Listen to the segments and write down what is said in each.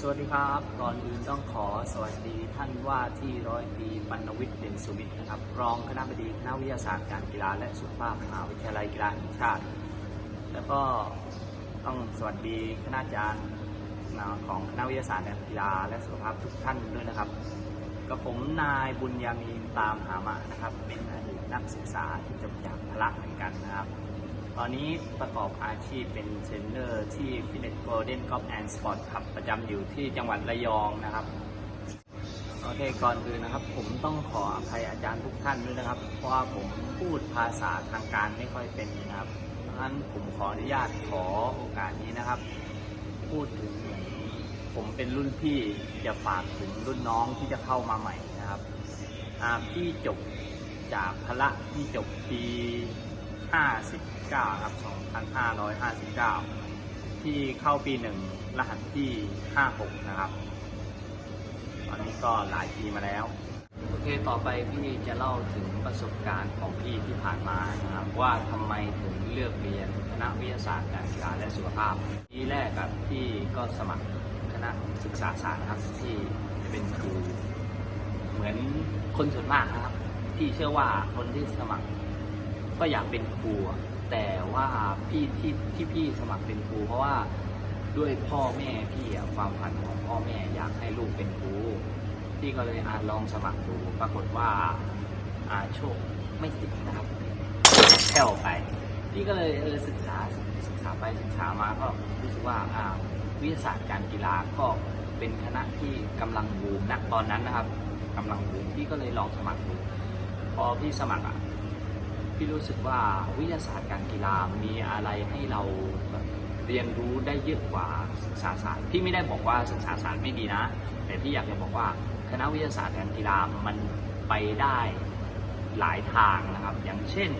สวัสดีครับ ก่อนอื่นต้องขอสวัสดีท่านว่าที่ร้อยตีบรรณวิทย์เด่นสุวิทย์นะครับ รองคณะบดีคณะวิทยาศาสตร์การกีฬาและสุขภาพมหาวิทยาลัยกีฬาแห่งชาติ แล้วก็ต้องสวัสดีคณาจารย์ของคณะวิทยาศาสตร์การกีฬาและสุขภาพทุกท่านด้วยนะครับกับผมนายบุญยามีตามหามานะครับ เป็นอดีตนักศึกษาที่จบจากพละเหมือนกันนะครับ ตอนนี้ประกอบอาชีพเป็นเทรนเนอร์ที่ฟิตเนสโกลเด้นกอล์ฟแอนด์สปอร์ตครับประจำอยู่ที่จังหวัดระยองนะครับ โอเคก่อนอื่นนะครับ ผมต้องขออภัยอาจารย์ทุกท่านด้วยนะครับ เพราะว่าผมพูดภาษาทางการไม่ค่อยเป็นนะครับเพราะฉะนั้นผมขออนุญาตขอโอกาสนี้นะครับ พูดถึงผมเป็นรุ่นพี่จะฝากถึงรุ่นน้องที่จะเข้ามาใหม่นะครับอาพี่จบจากพละพี่จบปี 59ครับ2559 ที่เข้าปีหนึ่งรหัสที่ 56 นะครับ ตอนนี้ก็หลายปีมาแล้ว โอเค ต่อไปพี่จะเล่าถึงประสบการณ์ของพี่ที่ผ่านมานะครับว่าทำไมถึงเลือกเรียนคณะวิทยาศาสตร์การกีฬาและสุขภาพ ทีแรกกับพี่ก็สมัครคณะศึกษาศาสตร์นะครับที่จะเป็นครูเหมือนคนส่วนมากนะครับพี่เชื่อว่าคนที่สมัคร ก็อยากเป็นครูแต่ว่าพี่ที่ที่พี่สมัครเป็นครูเพราะว่าด้วยพ่อแม่พี่อะความฝันของพ่อแม่อยากให้ลูกเป็นครูพี่ก็เลยอาลองสมัครดูปรากฏว่าอาโชคไม่ติดนะครับแค่วไป พี่ก็เลยเออศึกษาศึกษาไปศึกษามาก็รู้สึกว่าอ่าวิทยาศาสตร์การกีฬาก็เป็นคณะที่กำลังบูมณตอนนั้นนะครับกำลังบูมพี่ก็เลยลองสมัครดูพอพี่สมัครอะ พี่รู้สึกว่าวิทยาศาสตร์การกีฬามีอะไรให้เราเรียนรู้ได้เยอะกว่าศึกษาศาสตร์พี่ไม่ได้บอกว่าศึกษาศาสตร์ไม่ดีนะ แต่พี่อยากจะบอกว่าคณะวิทยาศาสตร์การกีฬามันไปได้หลายทางนะครับ อย่างเช่น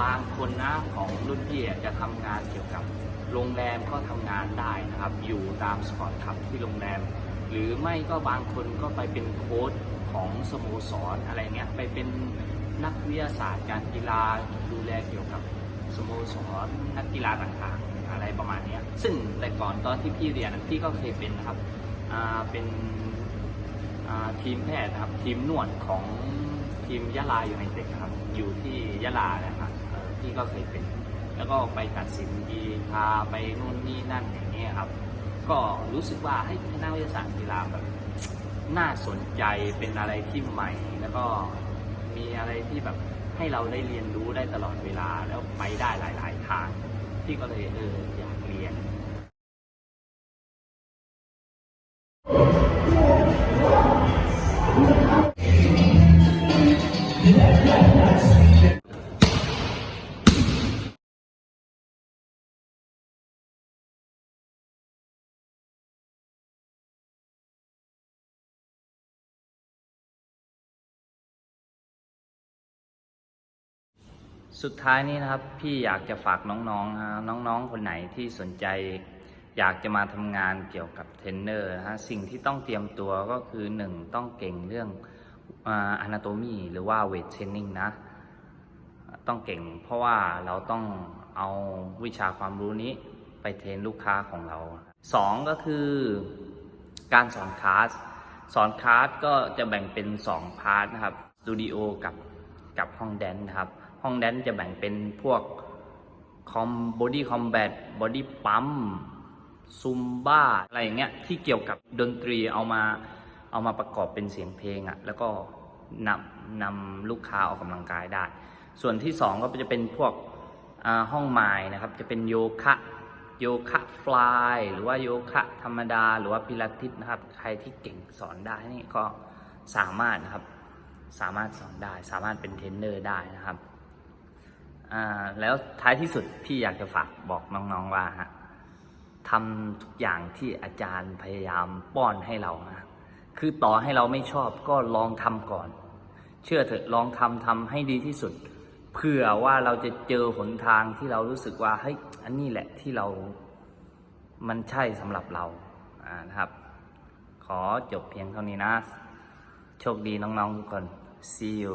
บางคนนะของรุ่นพี่จะทำงานเกี่ยวกับโรงแรมก็ทำงานได้นะครับ อยู่ตามสปอร์ตคลับที่โรงแรม หรือไม่ก็บางคนก็ไปเป็นโค้ชของสโมสรอะไรเงี้ยไปเป็น นักวิทยาศาสตร์การกีฬาดูแลเกี่ยวกับสโมสรนักกีฬาต่างๆ อะไรประมาณนี้ซึ่งแต่ก่อนตอนที่พี่เรียนพี่ก็เคยเป็นนะครับเป็นทีมแพทย์นะครับทีมนวดของทีมยะลาอยู่ในเต็กครับ อยู่ที่ยะลานะครับพี่ก็เคยเป็น แล้วก็ไปตัดสินกีพาไปนู่นนี่นั่นอย่างเงี้ยครับ ก็รู้สึกว่าให้คณะวิทยาศาสตร์กีฬาแบบน่าสนใจเป็นอะไรที่ใหม่แล้วก็ มีอะไรที่แบบให้เราได้เรียนรู้ได้ตลอดเวลาแล้วไปได้หลาย ๆ ทางพี่ก็เลยเอออยากเรียน สุดท้ายนี้นะครับพี่อยากจะฝากน้องๆนะน้องๆ คนไหนที่สนใจ อยากจะมาทำงานเกี่ยวกับเทรนเนอร์นะฮะสิ่งที่ต้องเตรียมตัวก็คือหนึ่งต้องเก่งเรื่องอนาโตมีหรือว่าเวทเทรนนิ่งนะ ต้องเก่งเพราะว่าเราต้องเอาวิชาความรู้นี้ไปเทรนลูกค้าของเราสองก็คือการสอนคลาสสอนคลาสก็จะแบ่งเป็น 2 พาร์ทนะครับสตูดิโอกับกับห้องแดนซ์นะครับ ห้องแดนจะแบ่งเป็นพวกคอมบอดี้คอมแบทบอดี้ปั๊มซุมบ้าอะไรอย่างเงี้ยที่เกี่ยวกับดนตรีเอามาเอามาประกอบเป็นเสียงเพลงอะ่ะแล้วก็นำนำลูกค้าออกกำลังกายได้ ส่วนที่ 2 ก็จะเป็นพวกห้องไม้นะครับจะเป็นโยคะโยคะฟลายหรือว่าโยคะธรรมดา หรือว่าพิลาทิสนะครับ ใครที่เก่งสอนได้นี่ก็สามารถนะครับ สามารถสอนได้ สามารถเป็นเทรนเนอร์ได้นะครับ แล้วท้ายที่สุดพี่อยากจะฝากบอกน้องๆว่าฮะทำทุกอย่างที่อาจารย์พยายามป้อนให้เรานะคือต่อให้เราไม่ชอบก็ลองทำก่อน เชื่อเถอะลองทำทำให้ดีที่สุด เพื่อว่าเราจะเจอหนทางที่เรารู้สึกว่าเฮ้ยอันนี้แหละที่เรา มันใช่สำหรับเราอ่านะครับ ขอจบเพียงเท่านี้นะ โชคดีน้องๆทุกคน see you